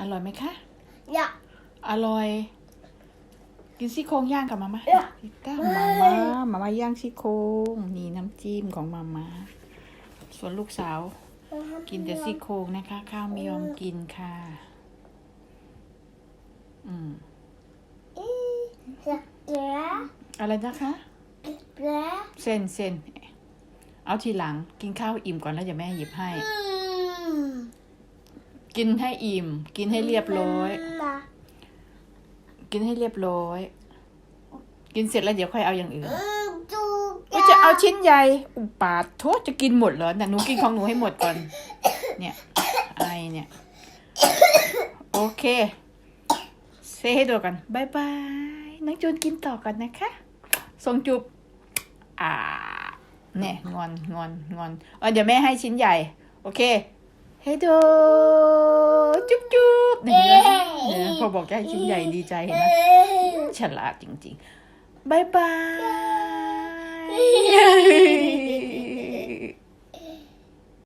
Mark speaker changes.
Speaker 1: อร่อยไหมคะ
Speaker 2: อยาก
Speaker 1: อร่อย กินซี่โครงย่างกับมาม่า
Speaker 2: เอ๊ะ
Speaker 1: ก้ามาม่ามาม่าย่างซี่โครงนี่น้ำจิ้มของมาม่าส่วนลูกสาว กินแต่ซี่โครงนะคะ ข้าวไม่ยอมกินค่ะ อืม
Speaker 2: อยากเกลือ
Speaker 1: อะไรนะคะ
Speaker 2: เกลือ
Speaker 1: เส้นเส้นเอาทีหลังกินข้าวอิ่มก่อนแล้วเดี๋ยวแม่หยิบให้
Speaker 2: อืม
Speaker 1: กินให้อิ่ม กินให้เรียบร้อย
Speaker 2: มา
Speaker 1: กินให้เรียบร้อย กินเสร็จแล้วเดี๋ยวค่อยเอาอย่างอื่น
Speaker 2: อืมจู
Speaker 1: ว่าจะเอาชิ้นใหญ่อุยปาดโทษจะกินหมดเหรอแต่หนูกินของหนูให้หมดก่อน เนี่ยไอเนี่ย โอเคเซให้ดูกันบายบายน้องจูนกินต่อกันนะคะ ส่งจุบอ่าเนี่ยงอนงอนงอนเออเดี๋ยวแม่ให้ชิ้นใหญ่ โอเค ให้ดูจุ๊บจุ๊บเนี่ยเห็นไหมเนี่ยพ อบอกจะให้ชิ้นใหญ่ดีใจเห็นไหม
Speaker 2: เอ้ย
Speaker 1: ฉลาดจริงๆบายบาย